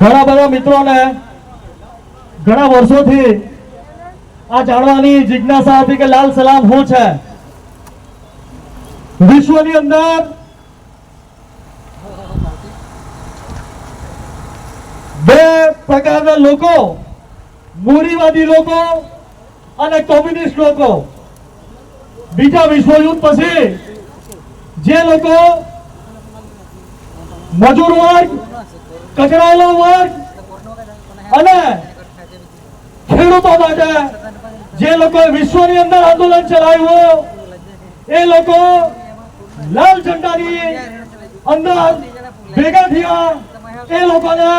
ઘણા બધા મિત્રોને ઘણા વર્ષોથી આ જાણવાની જિજ્ઞાસા હતી કે લાલ સલામ શું છે? વિશ્વની અંદર બે પ્રકારના લોકો, મૂડીવાદી લોકો અને કોમ્યુનિસ્ટ લોકો. બીજા વિશ્વયુદ્ધ પછી જે લોકો મજૂર વર્ગ કચરાયેલો વર્ગ અને ખેડૂતો માટે જે લોકો વિશ્વની અંદર આંદોલન ચલાવ્યું એ લોકો લાલ ઝંડાની અંદર ભેગા થયા. એ લોકોને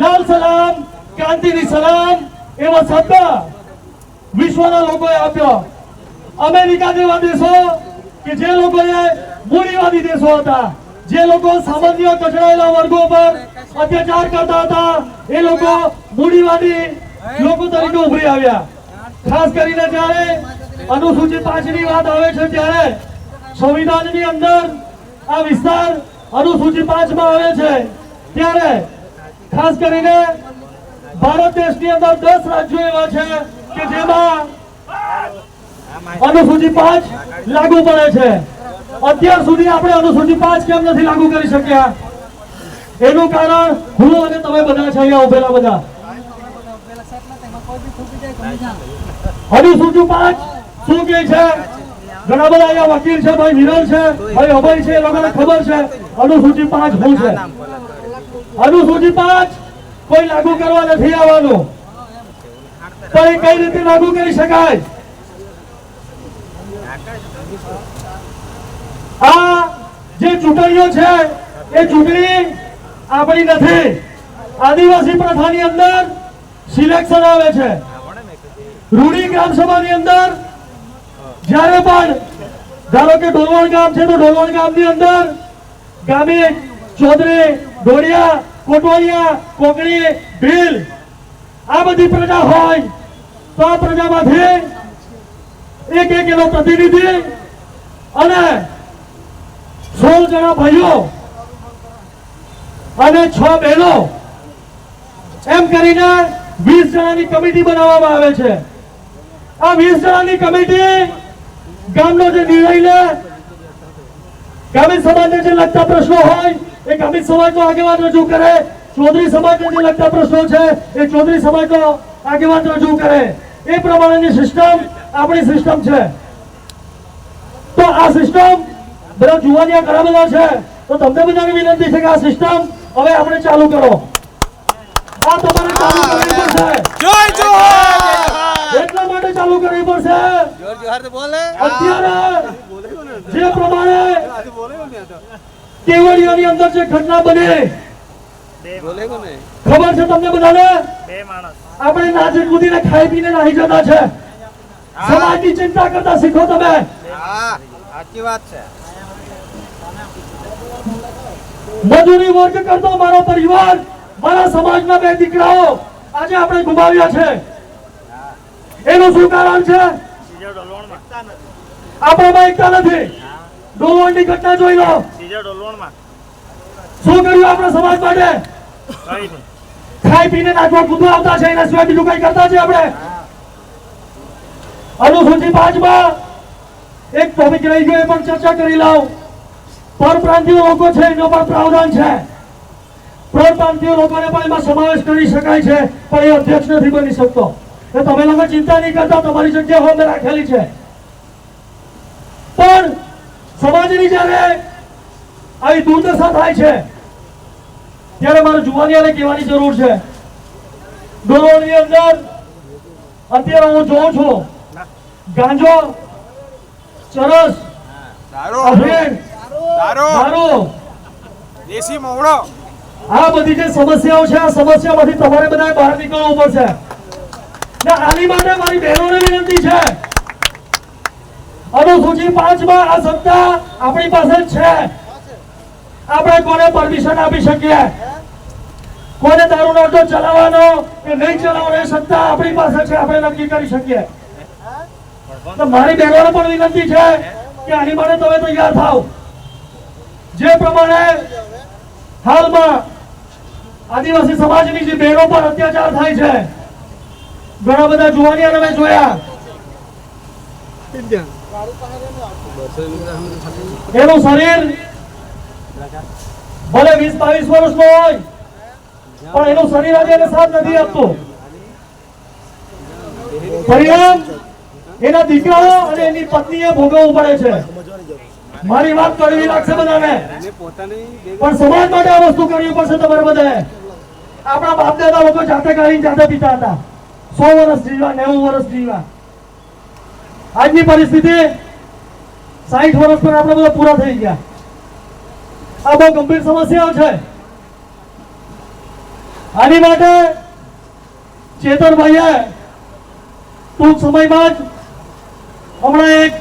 લાલ સલામ, ક્રાંતિની સલામ એવા શબ્દ વિશ્વના લોકોએ આપ્યો. અમેરિકા જેવા દેશો કે જે લોકોએ મૂડીવાદી દેશો હતા, જે લોકો સામાન્ય કચડાયેલા વર્ગો પર અત્યાચાર કરતા હતા. એ લોકો મૂડીવાદી લોકો તરીકે ઉભરી આવ્યા. ખાસ કરીને જ્યારે અનુસૂચિત પાંચની વાત આવે છે ત્યારે સંવિધાનની અંદર આ વિસ્તાર અનુસૂચિત પાંચમાં આવે છે. ત્યારે ખાસ કરીને ભારત દેશની અંદર દસ રાજ્યો એવા છે કે જેમાં અનુસૂચિ પાંચ લાગુ પડે છે. અત્યાર સુધી આપણે અનુસૂચિ પાંચ કેમ નથી લાગુ કરી શક્યા? એનું કારણ હું અને તમે બધા છે અહીંયા ઉભેલા બધા. અનુસૂચિ પાંચ, શું કે છે? ઘણા બધા અહીંયા વકીલ છે, ભાઈ વિરલ છે, ભાઈ અભય છે એ લોકોને ખબર છે. અનુસૂચિ પાંચ શું છે? અનુસૂચિ પાંચ? કોઈ લાગુ કરવા નથી આવવાનું. પણ એ કઈ રીતે લાગુ કરી શકાય? આ જે ચૂંટણીઓ છે, એ ચૂંટણી આપણી નથી. આદિવાસી પ્રથાની અંદર સિલેક્શન આવે છે. રૂડી ગ્રામ સભાની અંદર જ્યારે પણ ધારો કે ઢોલવણ ગામ છે તો ઢોલવણ ગામની અંદર ગામે ચૌધરી ઢોળિયા કોટવાળિયા કોકણી ભીલ, આ બધી પ્રજા હોય તો આ પ્રજામાંથી એક એક એનો પ્રતિનિધિ અને સોળ જણા ભાઈઓ અને છ બહેનો. એમ કરીને વીસ જણાની કમિટી બનાવવામાં આવે છે. આ વીસ જણાની કમિટી ગામનો જે નિર્ણય લે ગ્રામીણ સમાજને જે લગતા પ્રશ્નો હોય, એ ગ્રામીણ સમાજનો આગેવાન રજૂ કરે. ચૌધરી સમાજને જે લગતા પ્રશ્નો છે, એ ચૌધરી સમાજનો આગેવાન રજૂ કરે. એ પ્રમાણેની સિસ્ટમ આપણી સિસ્ટમ છે. તો આ સિસ્ટમ બધા જુવાનિયા ઘણા બધા છે. તો તમને બધાની વિનંતી છે કે આ સિસ્ટમ હવે આપણે ચાલુ કરો. આ તમારે ચાલુ કરવી પડશે. જય જોહાર એટલા માટે ચાલુ કરવી પડશે. જોર જોહાર તો બોલે. અત્યારે જે પ્રમાણે કેવડિયાની અંદર જે ઘટના બની ખબર છે તમને બધાને? આપણે નાજે કૂદીને ખાઈ પીને નાહી જતા છે. સમાજની ચિંતા કરતા શીખો તમે. સાચી વાત છે. મજૂરી વર્ગ કરતો મારો પરિવાર, મારા સમાજના બે દીકરાઓ આજે આપણે ગુમાવ્યા છે. એનું શું કારણ છે? આપણામાં એકતા નથી. ડોલવણની ઘટના જોઈ લો. શું કર્યું આપણે સમાજ માટે? ખાઈ પીને નાચવા કૂદવા આવતા છે, એના સિવાય બીજું કઈ કરતા છે આપણે? અનુસૂચિત પાંચમાં એક ટોપિક રહી ગયો, એ પણ ચર્ચા કરી લાવ પરપ્રાંતીય લોકો છે એનો પણ પ્રાવધાન છે. પરપ્રાંતિય લોકોને પણ એમાં સમાવેશ કરી શકાય છે પણ એ અધ્યક્ષ નથી બની શકતો. એ તમે લોકો ચિંતા નહીં કરતા તમારી જગ્યા અમે રાખેલી છે. પણ સમાજની જ્યારે આવી દુર્દશા થાય છે ત્યારે મારે જુવાનિયાને કહેવાની જરૂર છે. ડોલોરની અંદર અત્યારે હું જોઉં છું ગાંજો ચરસ અફીણ દારૂ. દારૂ. દેશી મોવડો. આ બધી જે સમસ્યાઓ છે આ સમસ્યામાંથી તમારે બધાએ બહાર નીકળવું પડશે. ને આની માટે મારી બહેનોને વિનંતી છે. અનુસૂચિ પાંચમાં આ સત્તા આપણી પાસે છે. આપણે કોને પરમિશન આપી શકીએ? કોને દારૂનો અડ્ડો ચલાવવાનો કે નહીં ચલાવવાનો એ સત્તા આપણી પાસે છે આપણે નક્કી કરી શકીએ. તો મારી બહેનોને પણ વિનંતી છે કે આની માટે તમે તૈયાર થાવ જે પ્રમાણે હાલમાં આદિવાસી સમાજની જે બહેનો પર અત્યાચાર થાય છે, ઘણા બધા જોવાની અમે જોયા. એનું શરીર ભલે વીસ બાવીસ વર્ષનો હોય, પણ એનું શરીર આજે એને સાથ નથી આપતું. પરિણામ, એના દીકરાઓ અને એની પત્નીએ ભોગવવું પડે છે. મારી વાત કરવી લાગશે બધાને. પણ સમાજ માટે આ વસ્તુ કરવી પડશે તમારે બધાએ. આપણા બાપ દાદા લોકો જાતે કાઢીને જાતે પીતા હતા. સો વર્ષ જીવ્યા નેવું વર્ષ જીવ્યા. આજની પરિસ્થિતિ સાહીઠ વર્ષ પર આપણે બધા પૂરા થઈ ગયા. આ બહુ ગંભીર સમસ્યાઓ છે. આની માટે ચેતનભાઈએ ટૂંક સમયમાં જ હમણાં એક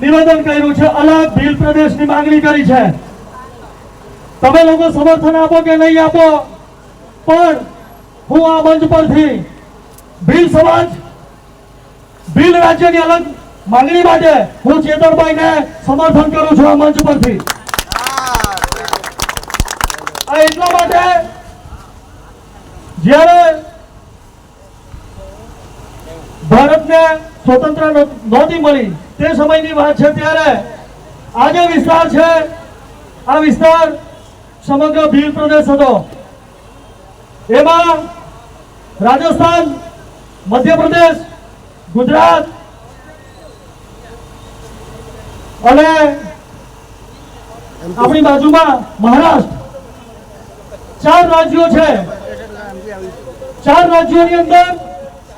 નિવેદન કર્યું છે અલગ ભીલ પ્રદેશની માંગણી કરી છે. તમે લોકો સમર્થન આપો કે નહીં આપો? પણ હું આ મંચ પરથી ભીલ સમાજ, ભીલ રાજ્યની અલગ માંગણી માટે હું ચેતનભાઈને સમર્થન કરું છું આ મંચ પરથી. આ એટલા માટે જ્યારે ભારતને સ્વતંત્ર નહોતી મળી. તે સમયની વાત છે ત્યારે આ જે વિસ્તાર છે. આ વિસ્તાર સમગ્ર ભીલ પ્રદેશ હતો. એમાં રાજસ્થાન, મધ્યપ્રદેશ, ગુજરાત અને આપણી બાજુમાં મહારાષ્ટ્ર. ચાર રાજ્યો છે. ચાર રાજ્યોની અંદર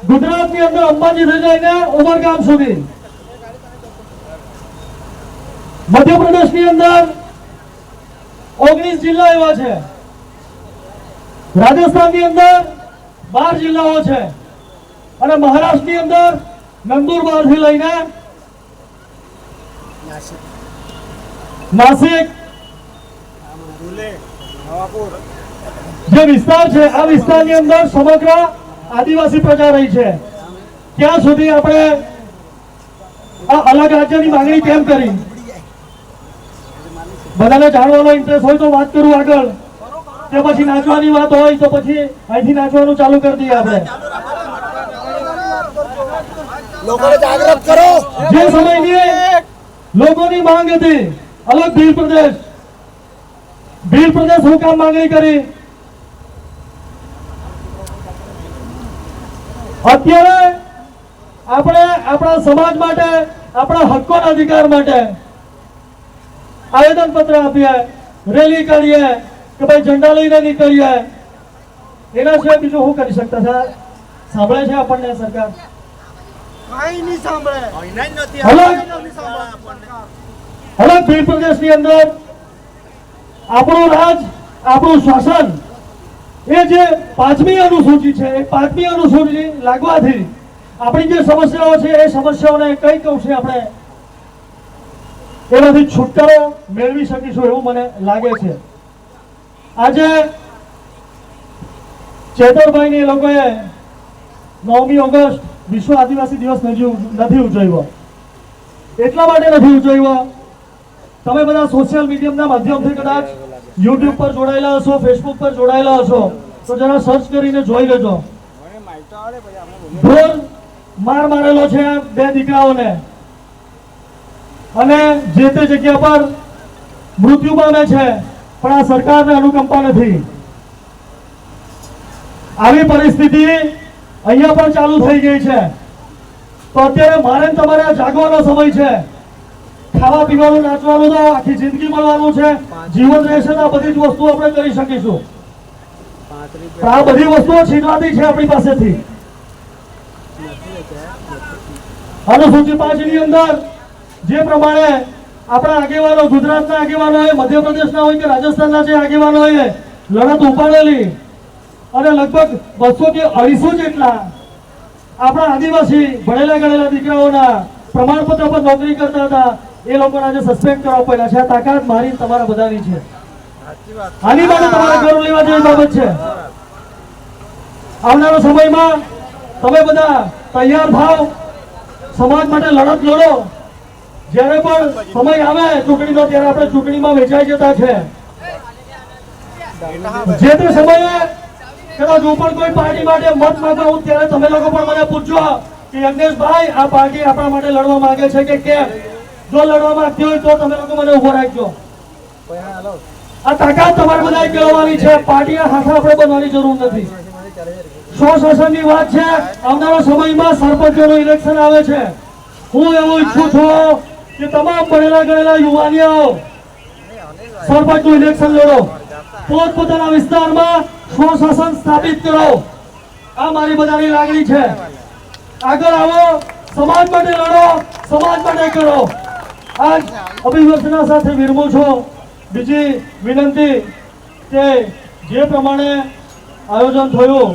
ગુજરાતની અંદર અંબાજીથી લઈને ઉમરગામ સુધી. મધ્યપ્રદેશની અંદર ઓગણીસ જિલ્લા એવા છે. રાજસ્થાનની અંદર બાર જિલ્લાઓ છે. અને મહારાષ્ટ્રની અંદર નંદુરબારથી લઈને નાસિક. જે વિસ્તાર છે, આ વિસ્તારની અંદર સમગ્ર આદિવાસી પ્રજા રહી છે. ત્યાં સુધી આપણે આ અલગ રાજ્યની માંગણી કેમ કરી? બધાને જાણવાનો ઇન્ટરેસ્ટ હોય તો વાત કરું આગળ. કે પછી નાચવાની વાત હોય તો પછી અહીંથી નાચવાનું ચાલુ કરી દઈએ આપણે. લોકોને જાગૃત કરો. જે સમયની લોકોની માંગ હતી અલગ ભીલ પ્રદેશ. ભીલ પ્રદેશ હું કામ માંગણી કરી? અત્યારે આપણે આપણા સમાજ માટે આપણા હક્કોના અધિકાર માટે આવેદન પત્ર આપીએ રેલી કરીએ કે ભાઈ ઝંડા લઈને નીકળીએ. એના સિવાય બીજું શું કરી શકતા સર સાંભળે છે આપણને સરકાર? કઈ નહીં સાંભળે. હલો? હવે ભીલ પ્રદેશની અંદર આપણું રાજ આપણું શાસન એ જે પાંચમી અનુસૂચિ છે, એ પાંચમી અનુસૂચિ લાગવાથી આપણી જે સમસ્યાઓ છે, એ સમસ્યાઓને કઈ કહું છે આપણે એનાથી છુટકારો મેળવી શકીશું એવું મને લાગે છે. આજે ચેતરભાઈ એ લોકોએ નવમી ઓગસ્ટ વિશ્વ આદિવાસી દિવસ નથી ઉજવ્યો. એટલા માટે નથી ઉજવ્યો. તમે બધા સોશિયલ મીડિયાના માધ્યમથી કદાચ યુટ્યુબ પર જોડાયેલા હશો ફેસબુક પર જોડાયેલા હશો, તો જરા સર્ચ કરીને જોઈ લેજો. ઢોર માર મારેલો છે બે દીકરાઓને. અને જે તે જગ્યા પર મૃત્યુ પામે છે, પણ આ સરકારને અનુકંપા નથી. આવી પરિસ્થિતિ અહીંયા પણ ચાલુ થઈ ગઈ છે. તો અત્યારે મારે તમારે જાગવાનો સમય છે. ખાવા પીવાનું નાચવાનું તો આખી જિંદગી મળવાનું છે. જીવન રહેશે તો બધી જ વસ્તુ આપણે કરી શકીશું. આ બધી વસ્તુઓ છીનવાતી છે આપણી પાસેથી. અનુસૂચિ પાંચ અંદર જે પ્રમાણે આપણા આગેવાનો, ગુજરાતના આગેવાનો હોય મધ્યપ્રદેશના હોય કે રાજસ્થાનના જે આગેવાનો હોય લડત ઉપાડેલી અને લગભગ બસો કે અઢીસો જેટલા આપણા આદિવાસી ભણેલા ગણેલા દીકરાઓના પ્રમાણપત્ર પર નોકરી કરતા હતા એ લોકોને આજે સસ્પેન્ડ કરવા પડ્યા છે, આ તાકાત મારી તમારા બધાની છે. આની માટે તમારે ગૌરવ લેવા જેવી બાબત છે. આવનારા સમયમાં તમે બધા તૈયાર થાવ, સમાજ માટે લડત લડો. જ્યારે પણ સમય આવે ચૂંટણીનો ત્યારે આપણે ચૂંટણીમાં વેચાઈ જતા છે. જે તે સમયે કદાચ હું પણ કોઈ પાર્ટી માટે મત માંગુ હું ત્યારે તમે લોકો પણ મને પૂછજો કે યજ્ઞેશભાઈ આ પાર્ટી આપણા માટે લડવા માંગે છે કે કેમ? જો લડવા માંગતી હોય તો તમે લોકો મને ઊભો રાખજો. આ તાકાત તમારે બધા કેળવવાની છે. પાર્ટીના હાથે આપણે બનવાની જરૂર નથી. સો શાસનની વાત છે. આવનારા સમયમાં સરપંચોનું ઇલેક્શન આવે છે. હું એવું ઈચ્છું છું કે તમામ ભણેલા ગણેલા યુવાનીઓ સરપંચનું ઇલેક્શન લડો. પોતપોતાના વિસ્તારમાં સ્વશાસન સ્થાપિત કરો. આ મારી બધાની લાગણી છે. આગળ આવો. સમાજ માટે લડો. સમાજ માટે કરો. આજ અભિવ્યક્તના સાથે વિરમું છું. બીજી વિનંતી કે જે પ્રમાણે આયોજન થયું